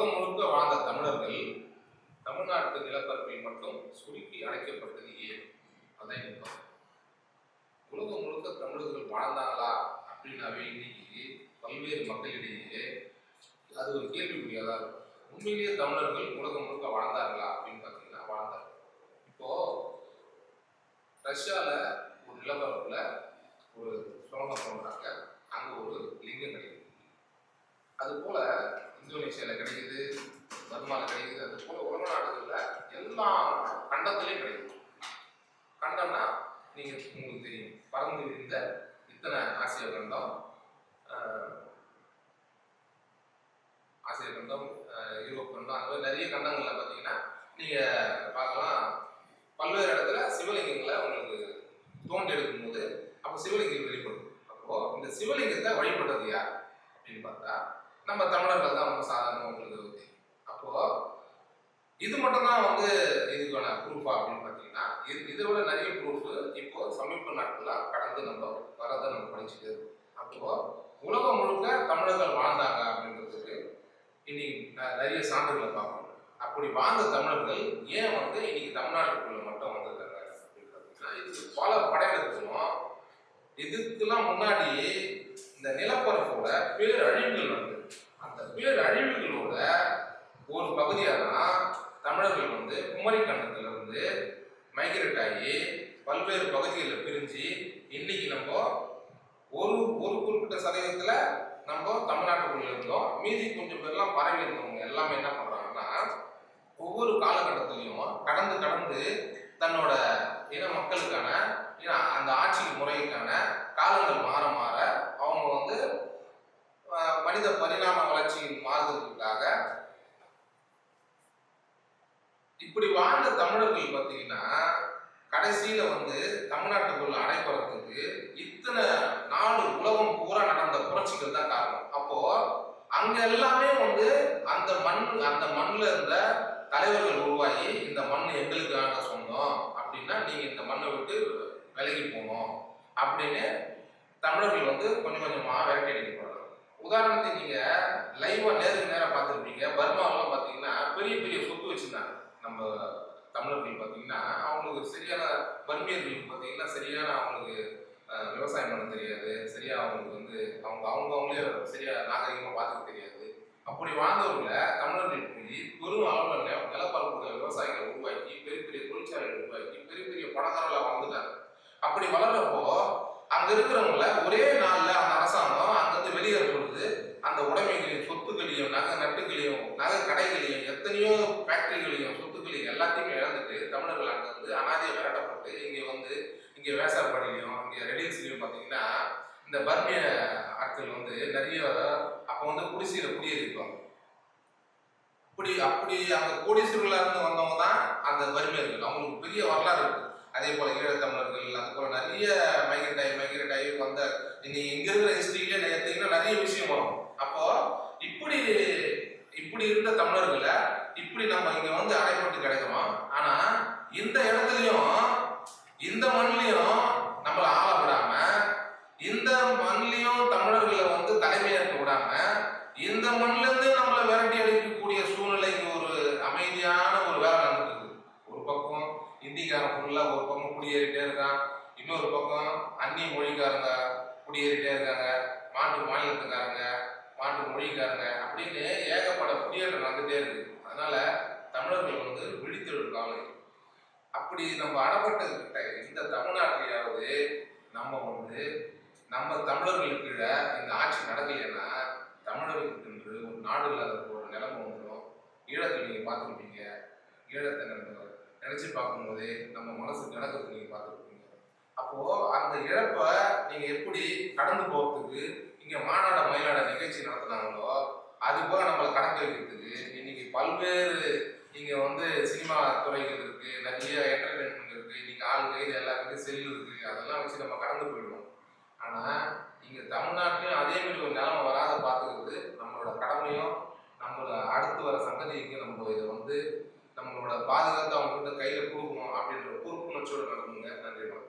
உலகம் முழுக்க வாழ்ந்த தமிழர்கள் தமிழ்நாட்டு நிலப்பரப்பில் மட்டும் சுருக்கி அழைக்கப்பட்டது ஏன்? அதான் எனக்கு உலகம் முழுக்க தமிழர்கள் வாழ்ந்தாங்களா அப்படின்னாவே இன்னைக்கு பல்வேறு மக்களிடையே அது ஒரு கேள்வி தான் இருக்கும். உண்மையிலேயே தமிழர்கள் உலகம் முழுக்க வாழ்ந்தார்களா அப்படின்னு பார்த்தீங்கன்னா வாழ்ந்தார்கள் இப்போ ரஷ்யாவில் ஒரு நிலப்பரப்பில் ஒரு சுரங்கம் தோன்றாங்க அங்கே ஒரு லிங்கம் கிடைக்குது. அது போல இந்தோனேஷியால கிடைக்குது பர்மாவில் கிடைக்குது அது போல உலக நாடுகளில் எல்லா கண்டத்துலேயும் கிடைக்குது கண்டம்னா நீங்கள் உங்களுக்கு தெரியும். பறந்து விரிந்த இத்தனை ஆசிய கண்டம் ஆசிய கண்டம் யூரோப் கண்டம் அந்த மாதிரி நிறைய கண்டங்கள்ல பார்த்தீங்கன்னா நீங்கள் பார்க்கலாம். பல்வேறு இடத்துல சிவலிங்கங்களை உங்களுக்கு தோண்டி எடுக்கும்போது அப்போ சிவலிங்கம் வெளிப்படும். அப்போ இந்த சிவலிங்கத்தை வழிபடுறது யார்? அப்படின்னு பார்த்தா நம்ம தமிழர்கள் தான் ரொம்ப சாதாரணமாக உங்களுக்கு தெரியும் அப்போ இது மட்டும்தான் வந்து இதுக்கான ப்ரூஃபா அப்படின்னு பார்த்தீங்கன்னா இது இதை விட நிறைய ப்ரூஃப் இப்போ சமீப நாட்களாக கடந்து நம்ம வரதை நம்ம படிச்சுட்டு அப்போ உலகம் முழுக்க தமிழர்கள் வாழ்ந்தாங்க அப்படின்றதுக்கு இன்னைக்கு நிறைய சான்றுகளை பார்க்கணும் அப்படி வாழ்ந்த தமிழர்கள் ஏன் வந்து இன்னைக்கு தமிழ்நாட்டுக்குள்ள மட்டும் வந்திருக்காங்க அப்படின்னு பார்த்தீங்கன்னா இதுக்கு பல படையெடுக்கணும் இதுக்கெல்லாம் முன்னாடி இந்த நிலப்பரப்போட பேரழிவுகள் வந்து பேரழிவுகளோட ஒரு பகுதியாக தான் தமிழர்கள் வந்து குமரி கண்டத்துல இருந்து மைக்ரேட் ஆகி பல்வேறு பகுதிகளில் பிரிஞ்சு இன்னைக்கு நம்ம ஒரு ஒரு குறிப்பிட்ட சதவீதத்துல நம்ம தமிழ்நாட்டுக்குள்ள இருந்தோம் மீதி கொஞ்சம் பேர்லாம் பரவி இருந்தவங்க எல்லாமே என்ன பண்றாங்கன்னா ஒவ்வொரு காலகட்டத்திலையும் கடந்து கடந்து தன்னோட இன மக்களுக்கான அந்த ஆட்சி முறைக்கான காலங்கள் மாற மாற மனித பரிணாம வளர்ச்சியின் மாறுதலுக்காக இப்படி வாழ்ந்த தமிழர்கள் பார்த்தீங்கன்னா கடைசியில வந்து தமிழ்நாட்டுக்குள்ள அடைபடுறதுக்கு இத்தனை நாடு உலகம் பூரா நடந்த புரட்சிகள் தான் காரணம். அப்போ அங்க எல்லாமே வந்து அந்த மண் அந்த மண்ணுல இருந்த தலைவர்கள் உருவாகி இந்த மண் எங்களுக்கு எங்களுக்கான சொந்தம் அப்படின்னா நீங்க இந்த மண்ணை விட்டு விலகி போகணும் அப்படின்னு தமிழர்கள் வந்து கொஞ்சம் கொஞ்சமா விரட்டி அடிக்கப்படுறாங்க உதாரணத்துக்கு நீங்க லைவா நேருக்கு நேரம் பார்த்துருப்பீங்க. பர்மாவெல்லாம் பார்த்தீங்கன்னா பெரிய பெரிய சொத்து வச்சிருந்தாங்க. நம்ம தமிழர்கள் பார்த்தீங்கன்னா அவங்களுக்கு சரியான பர்மியர்களுக்கு பார்த்தீங்கன்னா சரியான அவங்களுக்கு விவசாயம் பண்ண தெரியாது. சரியா அவங்களுக்கு வந்து அவங்க அவங்க அவங்களே சரியா நாகரிகமாக பார்த்துக்க தெரியாது. அப்படி வாழ்ந்தவங்கள தமிழர்கள் போய் பெரும் அளவில் நில- நிலப்பரப்புகளை விவசாயிகளை உருவாக்கி பெரிய பெரிய தொழிற்சாலைகளை உருவாக்கி பெரிய பெரிய பணக்காரர்களை வாழ்ந்துட்டாங்க. அப்படி வளர்றப்போ அங்க இருக்கிறவங்கள ஒரே நாள்ல அந்த அரசாங்கம் அங்கிருந்து வெளியேற பொழுது அந்த உடைமைகளையும் சொத்துக்களையும் நகை நட்டுகளையும் நகை கடைகளையும் எத்தனையோ ஃபேக்டரிகளையும் சொத்துக்களையும் எல்லாத்தையுமே இழந்துட்டு தமிழர்கள் அங்க வந்து அனாதையை விரட்டப்பட்டு இங்க வந்து இங்க வேசார்பாடியிலையும் இங்க ரெடில்ஸ்லயும் பாத்தீங்கன்னா இந்த பர்மிய ஆட்கள் வந்து நிறைய அப்ப வந்து குடிசையில குடியேறிப்பாங்க அப்படி அப்படி அந்த கோடீஸ்வரர்களா இருந்து வந்தவங்க தான் அந்த வறுமையர்கள் அவங்களுக்கு பெரிய வரலாறு இருக்கு. அதே போல ஈழத்தமிழர்கள் அது போல நிறைய மைக்ரேட் ஆகி மைக்ரேட் ஆகி வந்த இன்னைக்கு இங்க இருக்கிற ஹிஸ்டரியில எடுத்தீங்கன்னா நிறைய விஷயம் வரும். அப்போ இப்படி இப்படி இருந்த தமிழர் இப்படி நம்ம இங்க வந்து அடைப்பட்டு கிடக்கிறோம் ஆனா இந்த இடத்துலயும் இந்த மண்ணிலையும் நம்மள ஆள விடாம இந்த மண்ணிலையும் தமிழர்களை வந்து தலைமையேற்க விடாம இந்த மண்ணில இருந்து நம்மளை விரட்டி அடிக்கக்கூடிய சூழ்நிலை இங்க ஒரு அமைதியான ஒரு வேலை நடந்துட்டு இருக்கு ஒரு பக்கம் ஹிந்திக்காரன் ஃபுல்லா ஒரு பக்கம் குடியேறிட்டே இருக்கான். இன்னொரு பக்கம் அந்நிய மொழிக்காரங்க குடியேறிட்டே இருக்காங்க. மாட்டு மாநிலத்துக்காரங்க மாட்டு மொழிக்காரங்க அப்படின்னு ஏகப்பட குடியேற்றம் நடந்துட்டே இருக்கு. அதனால தமிழர்கள் வந்து விழித்தெழு காலம் அப்படி நம்ம அடப்பட்டதுக்கிட்ட இந்த தமிழ்நாட்டிலேயாவது நம்ம வந்து நம்ம தமிழர்களுக்கு கீழே இந்த ஆட்சி நடக்கலைன்னா தமிழர்களுக்கு என்று ஒரு நாடு இல்லாத ஒரு நிலைமை வந்துடும் ஈழத்தில் நீங்கள் பார்த்துருப்பீங்க. ஈழத்தை நம்ம நினைச்சு பார்க்கும்போது நம்ம மனசு கிடக்கிறது நீங்க பார்த்துருப்பீங்க. அப்போ அந்த இழப்பை நீங்க எப்படி கடந்து போகிறதுக்கு இங்க மாநாட மயிலாட நிகழ்ச்சி நடத்துனாங்களோ அது போல நம்மளை கடந்து வைக்கிறதுக்கு இன்னைக்கு பல்வேறு இங்க வந்து சினிமா துறைகள் இருக்கு நிறைய என்டர்டைன்மெண்ட் இருக்கு இன்னைக்கு ஆள் கையில் எல்லாருக்கும் செல் இருக்கு அதெல்லாம் வச்சு நம்ம கடந்து போயிடுவோம். ஆனா இங்க தமிழ்நாட்டிலையும் அதே மாதிரி ஒரு நிலைமை வராத பார்த்துக்கிறது நம்மளோட கடமையும் நம்மளோட அடுத்து வர சங்கதிக்கு நம்ம இதை வந்து நம்மளோட பாதுகாத்து அவங்க கிட்ட கையில கொடுக்கணும் அப்படின்ற பொறுப்புணர்ச்சியோட நடந்துங்க நன்றி வணக்கம்.